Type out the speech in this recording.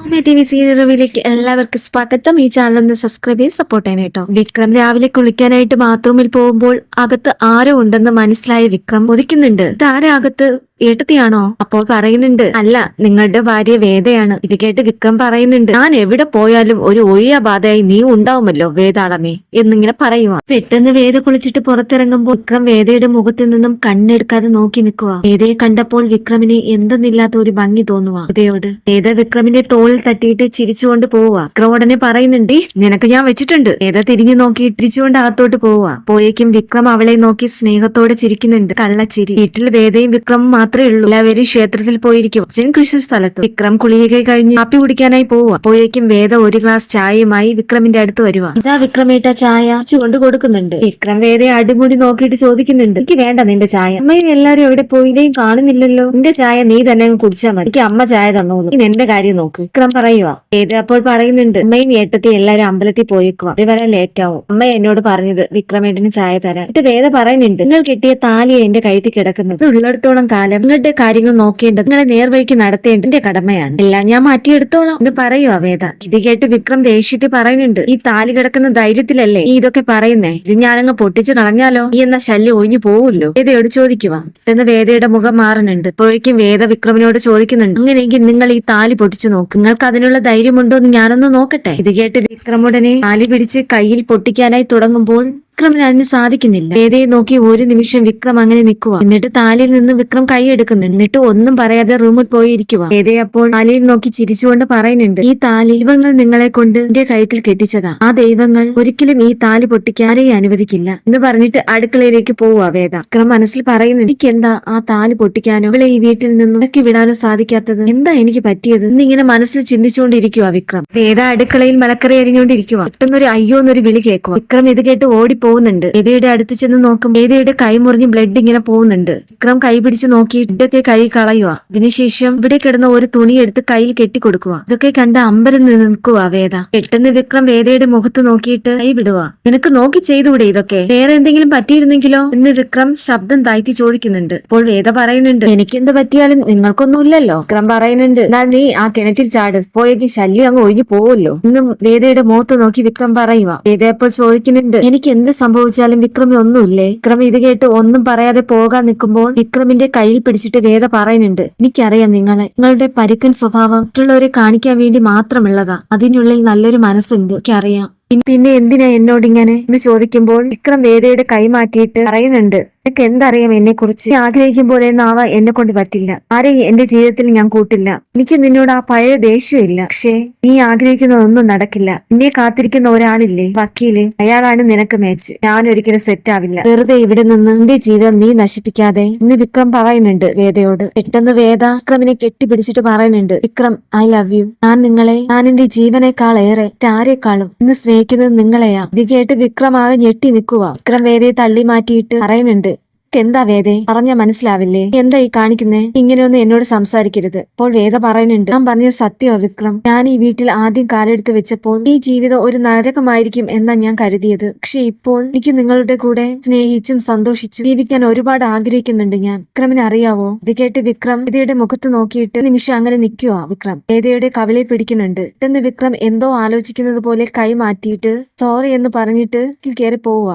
അമ്മ T V എല്ലാവർക്കും സ്വാഗതം. ഈ ചാനൽ ഒന്ന് സബ്സ്ക്രൈബ് ചെയ്ത് സപ്പോർട്ട് ചെയ്യണം കേട്ടോ വിക്രം രാവിലെ കുളിക്കാനായിട്ട് ബാത്റൂമിൽ പോകുമ്പോൾ അകത്ത് ആരോ ഉണ്ടെന്ന് മനസ്സിലായ വിക്രം ഒതിക്കുന്നുണ്ട്. ഇതാരാ അകത്ത്? ഏട്ടത്തിയാണോ? അപ്പോൾ പറയുന്നുണ്ട്. അല്ല നിങ്ങളുടെ ഭാര്യ വേദയാണ്. ഇത് കേട്ട് വിക്രം പറയുന്നുണ്ട്. ഞാൻ എവിടെ പോയാലും ഒരു ഒഴിയ ബാധയായി നീ ഉണ്ടാവുമല്ലോ വേദാളമേ എന്നിങ്ങനെ പറയുക പെട്ടെന്ന് വേദ കുളിച്ചിട്ട് പുറത്തിറങ്ങുമ്പോൾ വിക്രം വേദയുടെ മുഖത്തു നിന്നും കണ്ണെടുക്കാതെ നോക്കി നിൽക്കുക വേദയെ കണ്ടപ്പോൾ വിക്രമിനെ എന്തെന്നില്ലാത്ത ഒരു ഭംഗി തോന്നുക വേദയോട് വേദ വിക്രമിന്റെ തോളിൽ തട്ടിയിട്ട് ചിരിച്ചുകൊണ്ട് പോവുക വിക്രം ഉടനെ പറയുന്നുണ്ട് നിനക്ക് ഞാൻ വെച്ചിട്ടുണ്ട്. വേദ തിരിഞ്ഞു നോക്കി ഇട്ടിരിച്ചുകൊണ്ട് അകത്തോട്ട് പോവുക പോയേക്കും വിക്രം അവളെ നോക്കി സ്നേഹത്തോടെ ചിരിക്കുന്നുണ്ട്. കള്ളച്ചിരി. വീട്ടിൽ വേദയും വിക്രമും മാത്രമേ ഉള്ളൂ. എല്ലാവരും ക്ഷേത്രത്തിൽ പോയിരിക്കും. അച്ഛൻ കൃഷി സ്ഥലത്ത് വിക്രം കുളിയൊക്കെ കഴിഞ്ഞ് കാപ്പി കുടിക്കാനായി പോവുക. അപ്പോഴേക്കും വേദ ഒരു ഗ്ലാസ് ചായയുമായി വിക്രമിന്റെ അടുത്ത് വരുക. ഇതാ വിക്രമേട്ട ചായ. കൊണ്ട് കൊടുക്കുന്നുണ്ട്. വിക്രം വേദയെ അടിമുടി നോക്കിയിട്ട് ചോദിക്കുന്നുണ്ട്. എനിക്ക് വേണ്ട നിന്റെ ചായ. അമ്മയും എല്ലാരും എവിടെ പോയില്ലേയും കാണുന്നില്ലല്ലോ. നിന്റെ ചായ നീ തന്നെ കുടിച്ചാൽ മതി. എനിക്ക് അമ്മ ചായ തന്നോളൂ. ഇനി എന്റെ കാര്യം നോക്ക്. വിക്രം പറയുക വേദ അപ്പോൾ പറയുന്നുണ്ട്. അമ്മയും ഏട്ടത്തി എല്ലാരും അമ്പലത്തിൽ പോയേക്കുക അവർ വരാൻ ലേറ്റ് ആവും. അമ്മ എന്നോട് പറഞ്ഞത് വിക്രമേട്ടന് ചായ തരാൻ. എന്നിട്ട് വേദ പറയുന്നുണ്ട്. നിങ്ങൾ കിട്ടിയ താലിയ എന്റെ കഴുത്തിൽ കിടക്കുന്നത്. ഉള്ളിടത്തോളം കാലം നിങ്ങളുടെ കാര്യങ്ങൾ നോക്കേണ്ടത് നിങ്ങളെ നേർവഴിക്ക് നടത്തേണ്ട എന്റെ കടമയാണ്. എല്ലാം ഞാൻ മാറ്റിയെടുത്തോളാം എന്ന് പറയൂ അവേദ ഇത് കേട്ട് വിക്രം ദേഷ്യത്തിൽ പറയുന്നുണ്ട് ഈ താലി കിടക്കുന്ന ധൈര്യത്തിലല്ലേ ഈ ഇതൊക്കെ പറയുന്നേ? ഇത് ഞാനങ്ങ് പൊട്ടിച്ചു കളഞ്ഞാലോ? ഈ എന്ന ശല്യം ഒഴിഞ്ഞു പോവുമല്ലോ? വേദയോട് ചോദിക്കുക എന്ന് വേദയുടെ മുഖം മാറുന്നുണ്ട്. ഇപ്പോഴേക്കും വേദ വിക്രമിനോട് ചോദിക്കുന്നുണ്ട് അങ്ങനെയെങ്കിൽ നിങ്ങൾ ഈ താലി പൊട്ടിച്ചു നോക്ക്. നിങ്ങൾക്ക് അതിനുള്ള ധൈര്യമുണ്ടോ എന്ന് ഞാനൊന്ന് നോക്കട്ടെ? ഇത് കേട്ട് വിക്രമുടനെ താലി പിടിച്ച് കയ്യിൽ പൊട്ടിക്കാനായി തുടങ്ങുമ്പോൾ വിക്രമിന് അതിന് സാധിക്കുന്നില്ല. വേദയെ നോക്കി ഒരു നിമിഷം വിക്രം അങ്ങനെ നിൽക്കുക. എന്നിട്ട് താലിയിൽ നിന്ന് വിക്രം കൈയെടുക്കുന്നുണ്ട് എന്നിട്ട് ഒന്നും പറയാതെ റൂമിൽ പോയി ഇരിക്കുക അപ്പോൾ താലിയിൽ നോക്കി ചിരിച്ചുകൊണ്ട് പറയുന്നുണ്ട് ഈ താലി നിങ്ങളെ കൊണ്ട് എന്റെ കഴുത്തിൽ കെട്ടിച്ചതാ. ആ ദൈവങ്ങൾ ഒരിക്കലും ഈ താലി പൊട്ടിക്കാരെയും അനുവദിക്കില്ല. എന്ന് പറഞ്ഞിട്ട് അടുക്കളയിലേക്ക് പോവുക വേദ. വിക്രം മനസ്സിൽ പറയുന്നു എനിക്കെന്താ ആ താലി പൊട്ടിക്കാനോ? ഇവിടെ ഈ വീട്ടിൽ നിന്നും ഇറക്കി വിടാനോ സാധിക്കാത്തത്? എന്താ എനിക്ക് പറ്റിയത്? എന്നിങ്ങനെ മനസ്സിൽ ചിന്തിച്ചുകൊണ്ടിരിക്കുക വിക്രം. വേദ അടുക്കളയിൽ മലക്കറി അരിഞ്ഞുകൊണ്ടിരിക്കുക. പെട്ടെന്നൊരു അയ്യോ എന്നൊരു വിളി കേൾക്കുക. വിക്രം ഇത് കേട്ട് ഓടിപ്പോകുന്നുണ്ട് വേദയുടെ അടുത്ത് ചെന്ന് നോക്കും വേദയുടെ കൈ മുറിഞ്ഞ് ബ്ലഡ് ഇങ്ങനെ പോകുന്നുണ്ട്. വിക്രം കൈ പിടിച്ച് നോക്കി ഇതൊക്കെ കൈ കളയുക ഇതിനുശേഷം ഇവിടെ കിടന്ന ഒരു തുണി എടുത്ത് കയ്യിൽ കെട്ടിക്കൊടുക്കുക ഇതൊക്കെ കണ്ട് അമ്പരം നിൽക്കുക വേദ. പെട്ടെന്ന് വിക്രം വേദയുടെ മുഖത്ത് നോക്കിയിട്ട് കൈ വിടുക നിനക്ക് നോക്കി ചെയ്തുകൂടെ ഇതൊക്കെ? വേറെ എന്തെങ്കിലും പറ്റിയിരുന്നെങ്കിലോ? എന്ന് വിക്രം ശബ്ദം താഴ്ത്തി ചോദിക്കുന്നുണ്ട്. അപ്പോൾ വേദ പറയുന്നുണ്ട് എനിക്കെന്ത് പറ്റിയാലും നിങ്ങൾക്കൊന്നുമില്ലല്ലോ. വിക്രം പറയുന്നുണ്ട് എന്നാൽ നീ ആ കിണറ്റിൽ ചാട്. പോയെങ്കിൽ ശല്യം അങ്ങ് ഒഴിഞ്ഞു പോവല്ലോ. ഇന്നും വേദയുടെ മുഖത്ത് നോക്കി വിക്രം പറയുക വേദ ഇപ്പോൾ ചോദിക്കുന്നുണ്ട് എനിക്ക് എന്ത് സംഭവിച്ചാലും വിക്രമി ഒന്നുമില്ലേ? വിക്രം ഇത് കേട്ട് ഒന്നും പറയാതെ പോകാൻ നിൽക്കുമ്പോൾ വിക്രമിന്റെ കയ്യിൽ പിടിച്ചിട്ട് വേദ പറയുന്നുണ്ട് എനിക്കറിയാം നിങ്ങളെ. നിങ്ങളുടെ പരുക്കൻ സ്വഭാവം മറ്റുള്ളവരെ കാണിക്കാൻ വേണ്ടി മാത്രമുള്ളതാ. അതിനുള്ളിൽ നല്ലൊരു മനസ്സുണ്ട്. എനിക്കറിയാം. പിന്നെ എന്തിനാ എന്നോട് ഇങ്ങനെ എന്ന് ചോദിക്കുമ്പോൾ വിക്രം വേദയുടെ കൈ മാറ്റിയിട്ട് പറയുന്നുണ്ട് എനിക്ക് എന്തറിയാം എന്നെ കുറിച്ച് ആഗ്രഹിക്കും പോലെ നാവ എന്നെ കൊണ്ട് പറ്റില്ല. ആരെയും എന്റെ ജീവിതത്തിൽ ഞാൻ കൂട്ടില്ല. എനിക്ക് നിന്നോട് ആ പഴയ ദേഷ്യമില്ല പക്ഷേ നീ ആഗ്രഹിക്കുന്നതൊന്നും നടക്കില്ല. നിന്നെ കാത്തിരിക്കുന്ന ഒരാളില്ലേ? വക്കീൽ. അയാളാണ് നിനക്ക് മേച്ച്. ഞാൻ ഒരിക്കലും സെറ്റ് ആവില്ല. വെറുതെ ഇവിടെ നിന്ന് നിന്റെ ജീവിതം നീ നശിപ്പിക്കാതെ ഇന്ന് വിക്രം പറയുന്നുണ്ട് വേദയോട്. പെട്ടെന്ന് വേദ വിക്രമിനെ കെട്ടിപ്പിടിച്ചിട്ട് പറയുന്നുണ്ട് വിക്രം ഐ ലവ് യു ഞാൻ നിങ്ങളെ ഞാൻ എന്റെ ജീവനേക്കാൾ ഏറെ ആരെക്കാളും ഇന്ന് സ്നേഹിക്കുന്നത് നിങ്ങളെയാ. ഇത് കേട്ട് വിക്രമാകെ ഞെട്ടി നിൽക്കുക വിക്രം വേദയെ തള്ളി മാറ്റിയിട്ട് പറയുന്നുണ്ട്. "നിനക്ക് എന്താ വേദേ? പറഞ്ഞ മനസ്സിലാവില്ലേ? എന്താ ഈ കാണിക്കുന്നേ? ഇങ്ങനെയൊന്നും എന്നോട് സംസാരിക്കരുത്. അപ്പോൾ വേദ പറയുന്നുണ്ട് ഞാൻ പറഞ്ഞ സത്യമോ വിക്രം ഞാൻ ഈ വീട്ടിൽ ആദ്യം കാലെടുത്ത് വെച്ചപ്പോൾ ഈ ജീവിതം ഒരു നരകമായിരിക്കും എന്നാ ഞാൻ കരുതിയത്. പക്ഷെ ഇപ്പോൾ എനിക്ക് നിങ്ങളുടെ കൂടെ സ്നേഹിച്ചും സന്തോഷിച്ചും ജീവിക്കാൻ ഒരുപാട് ആഗ്രഹിക്കുന്നുണ്ട് ഞാൻ. വിക്രമിനെ അറിയാവോ? ഇത് കേട്ട് വിക്രം വേദയുടെ മുഖത്ത് നോക്കിയിട്ട് നിമിഷം അങ്ങനെ നിൽക്കുക വിക്രം. വേദയുടെ കവിളെ പിടിക്കുന്നുണ്ട്. പെട്ടെന്ന് വിക്രം എന്തോ ആലോചിക്കുന്നത് പോലെ കൈ മാറ്റിയിട്ട് സോറി എന്ന് പറഞ്ഞിട്ട് കയറി പോവുക